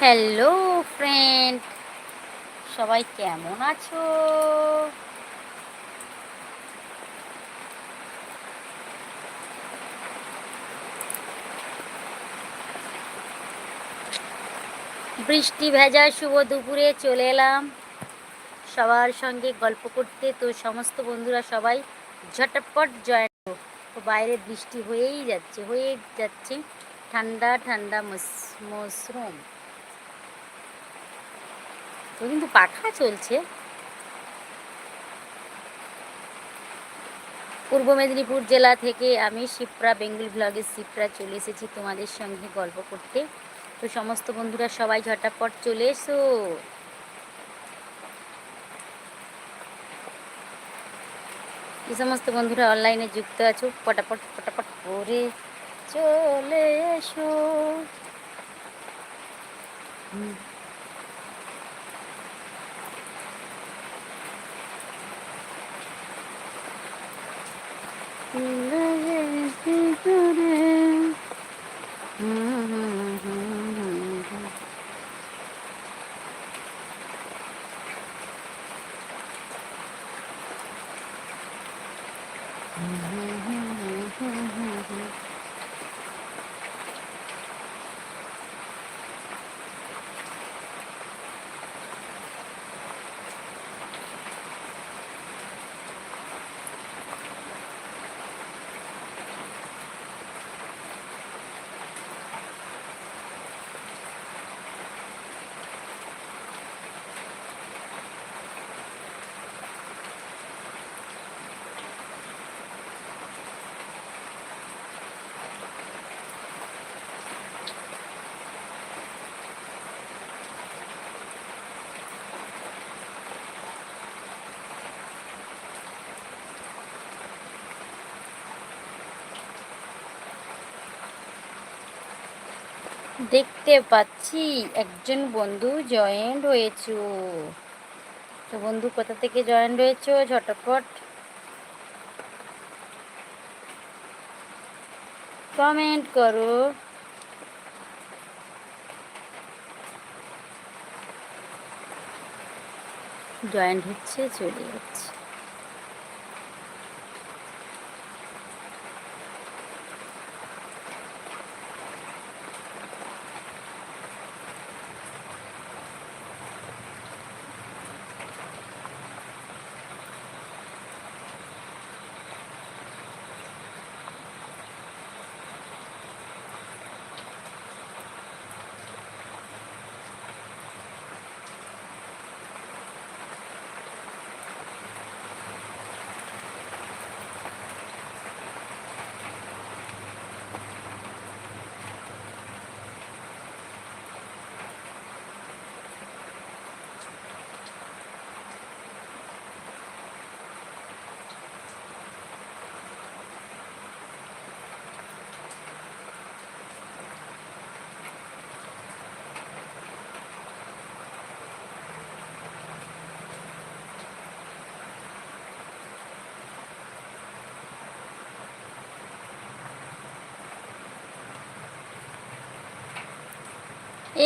Hello friend সবাই কেমন আছো? বৃষ্টি ভেজা শুভ দুপুরে চলে এলাম। সবার সঙ্গে গল্প করতে তো সমস্ত বন্ধুরা সবাই ঝটপট জয়েন তো বাইরে বৃষ্টি হয়েই যাচ্ছে হয়ে যাচ্ছে ঠান্ডা ঠান্ডা মশরুম তো কিন্তু পাখা চলছে। পূর্ব মেদিনীপুর জেলা থেকে আমি শিপ্রা, বেঙ্গল ব্লগের শিপ্রা চলে এসেছি তোমাদের সঙ্গে গল্প করতে। তো সমস্ত বন্ধুরা সবাই ঝটাপট চলে এসো। যে সমস্ত বন্ধুরা অনলাইনে যুক্ত আছো। পটাপট পটাপট করে চলে এসো। দেখতে পাচ্ছি একজন বন্ধু জয়েন্ট হয়েছো। তো বন্ধু, কোথা থেকে জয়েন্ট হয়েছো? ঝটপট। কমেন্ট করো। জয়েন্ট হচ্ছে, চলে যাচ্ছে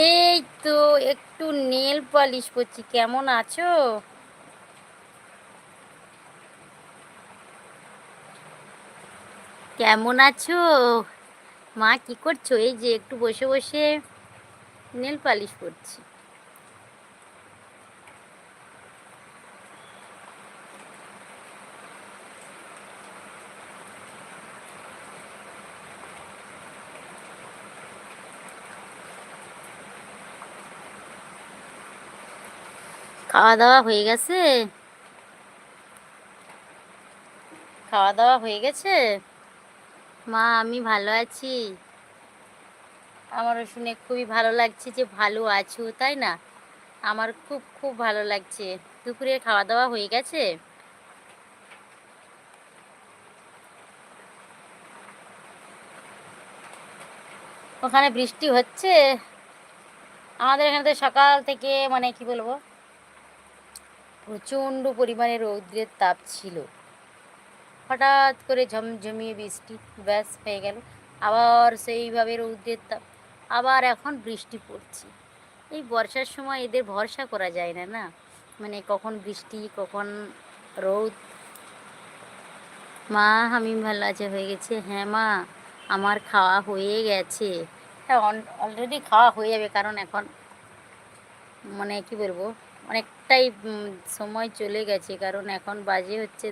এই তো একটু নেল পালিশ করছি, কেমন আছো? কেমন আছো? মা, কি করছ? এই যে একটু বসে বসে নেল পালিশ করছি। খাওয়া দাওয়া হয়ে গেছে? খাওয়া দাওয়া হয়ে গেছে? মা, আমি ভালো আছি। আমারও শুনে খুবই ভালো লাগছে যে ভালো আছো, তাই না? আমার খুব খুব ভালো লাগছে। দুপুরে খাওয়া দাওয়া হয়ে গেছে? ওখানে বৃষ্টি হচ্ছে। আমাদের এখানে তো সকাল থেকে মানে কি বলব? প্রচণ্ড পরিমাণে রৌদ্রের তাপ ছিল। হঠাৎ করে ঝমঝমিয়ে বৃষ্টি, ব্যাস, হয়ে গেল। আবার সেইভাবে রৌদ্রের তাপ, আবার এখন বৃষ্টি পড়ছে। এই বর্ষার সময় এদের ভরসা করা যায় না না? মানে কখন বৃষ্টি, কখন রৌদ। মা, আমি ভালো আছে, হয়ে গেছে? হ্যাঁ মা, আমার খাওয়া হয়ে গেছে। হ্যাঁ অলরেডি খাওয়া হয়ে যাবে, কারণ এখন মানে কি বলব? অনেকটাই সময় চলে গেছে, কারণ এখন বাজে হচ্ছে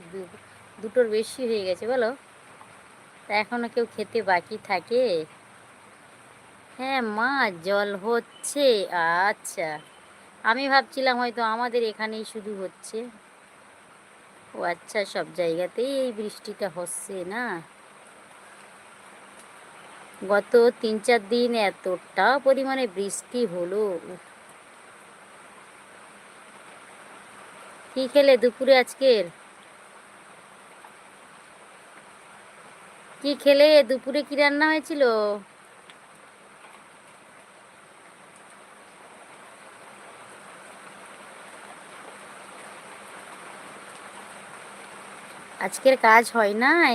দুটোর বেশি হয়ে গেছে, বলো? তা এখনও কেউ খেতে বাকি থাকে? হ্যাঁ মা, জল হচ্ছে আচ্ছা। আমি ভাবছিলাম হয়তো আমাদের এখানেই শুধু হচ্ছে। ও আচ্ছা সব জায়গাতেই এই বৃষ্টিটা হচ্ছে না? গত তিন চার দিন এতটা পরিমাণে বৃষ্টি হলো কি খেলে দুপুরে আজকের? কি খেলে? দুপুরে কি রান্না হয়েছিল? আজকের কাজ হয় নাই?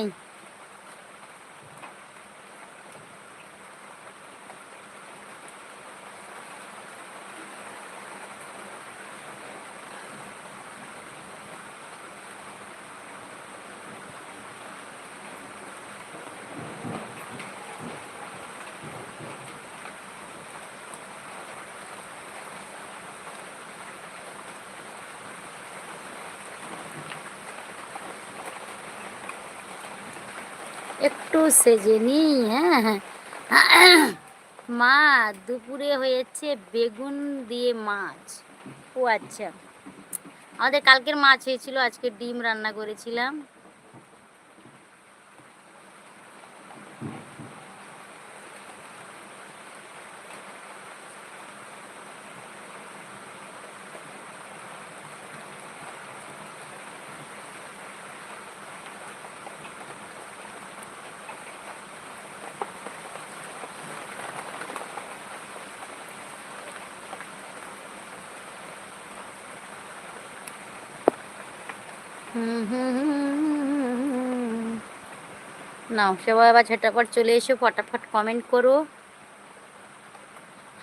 একটু সেজে নি হ্যাঁ হ্যাঁ? মা, দুপুরে হয়েছে বেগুন দিয়ে মাছ। ও আচ্ছা। আমাদের কালকের মাছ হয়েছিল, আজকে ডিম রান্না করেছিলাম। নাও সবাই আবার ঝটাপট চলে এসো, ফটাফট কমেন্ট করো।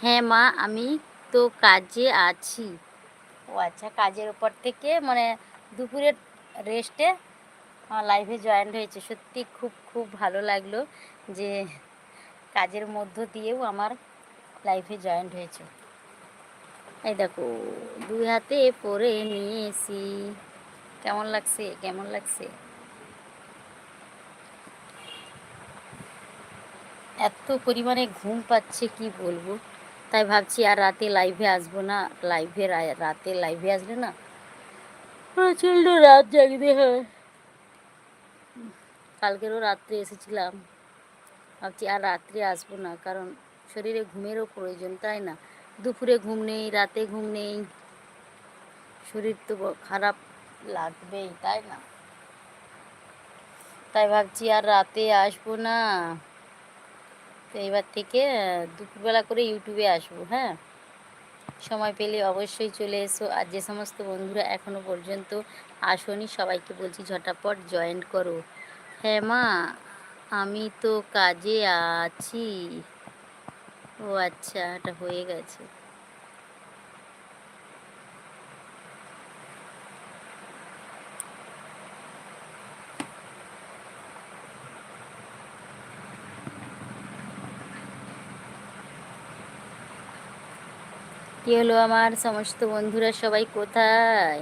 হ্যাঁ মা, আমি তো কাজে আছি। ও আচ্ছা কাজের উপর থেকে মানে দুপুরের রেস্টে আমার লাইভে জয়েন্ট হয়েছে। সত্যি খুব খুব ভালো লাগল যে কাজের মধ্য দিয়েও আমার লাইফে জয়েন্ট হয়েছে। এই দেখো, দুই হাতে পরে নিয়েছি। কেমন লাগছে? কেমন লাগছে? এত পরিমাণে ঘুম পাচ্ছে, কি বলব? তাই ভাবছি আর রাতে লাইভে আসব না। লাইভে রাতে লাইভে আসলে না প্রচণ্ড রাত জাগতে হয়। কালকেরও রাত্রে এসেছিলাম। ভাবছি আর রাত্রে আসব না, কারণ শরীরে ঘুমেরও প্রয়োজন, তাই না? দুপুরে ঘুম নেই, রাতে ঘুম নেই। শরীর তো খারাপ লাগবেই, তাই না? তাই ভাবছি আর রাতে আসব না। এবার থেকে দুপুরবেলা করে ইউটিউবে আসব হ্যাঁ? সময় পেলে অবশ্যই চলে এসো। আর যে সমস্ত বন্ধুরা এখনও পর্যন্ত আসনি, সবাইকে বলছি ঝটাপট জয়েন করো। হ্যাঁ মা, আমি তো কাজে আছি। ও আচ্ছা এটা হয়ে গেছে। কি হলো আমার? সমস্ত বন্ধুরা সবাই কোথায়?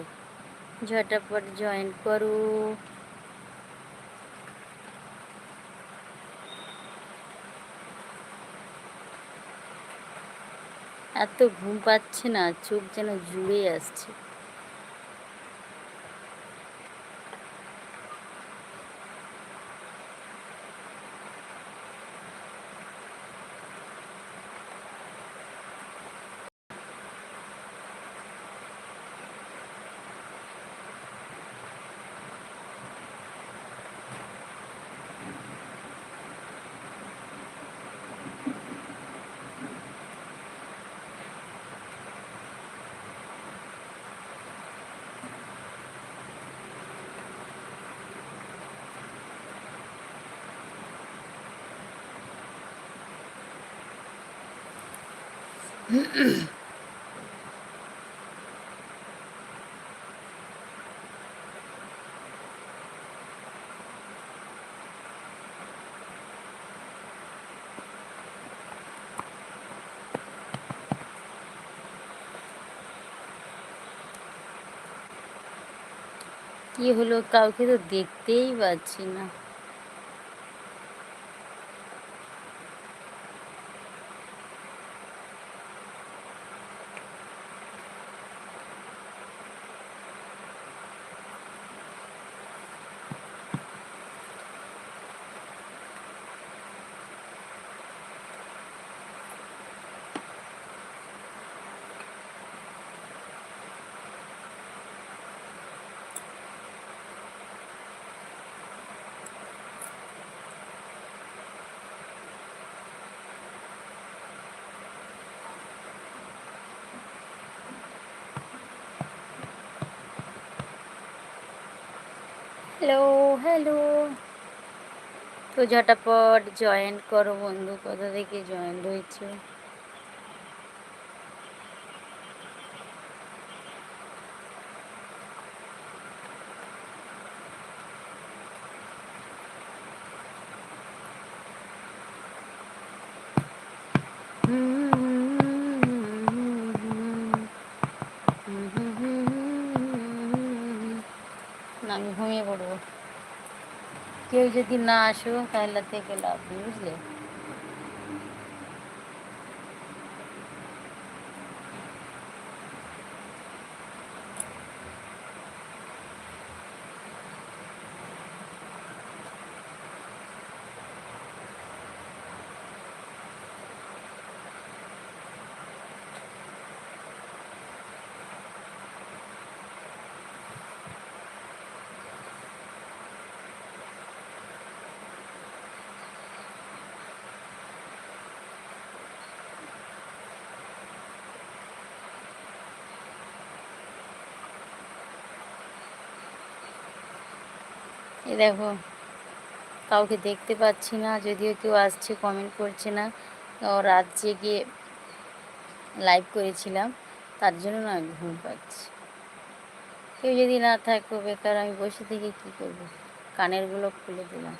ঝটাপট জয়েন করো। এত ঘুম পাচ্ছে না, চোখ যেন জুড়ে আসছে। কি হলো? কাউকে তো দেখতেই পাচ্ছি না। হ্যালো হ্যালো তো ঝটাপট জয়েন করো বন্ধু। কোথা থেকে জয়েন হয়েছে না আমি ঘুমিয়ে পড়ব। কেউ যদি না আসো তাহলে থেকে লাভ বুঝলে? এই দেখো, কাউকে দেখতে পাচ্ছি না, যদিও কেউ আসছে কমেন্ট করছে না। রাত জেগে লাইভ করেছিলাম, তার জন্য না ঘুম পাচ্ছি। কেউ যদি না থাকো, বেকার, আমি বসে থেকে কি করব? কানেরগুলো খুলে দিলাম।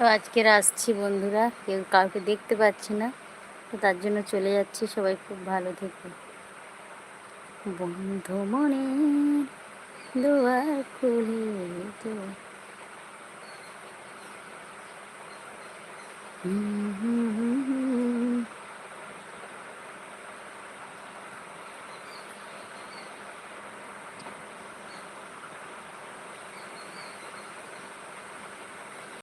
তো আজকের আসছি বন্ধুরা, কেউ কাউকে দেখতে পাচ্ছি না, তো তার জন্য চলে যাচ্ছি, সবাই খুব ভালো থেকে। বন্ধু মনে দুয়ার খুলে তো হুম হুম হুম।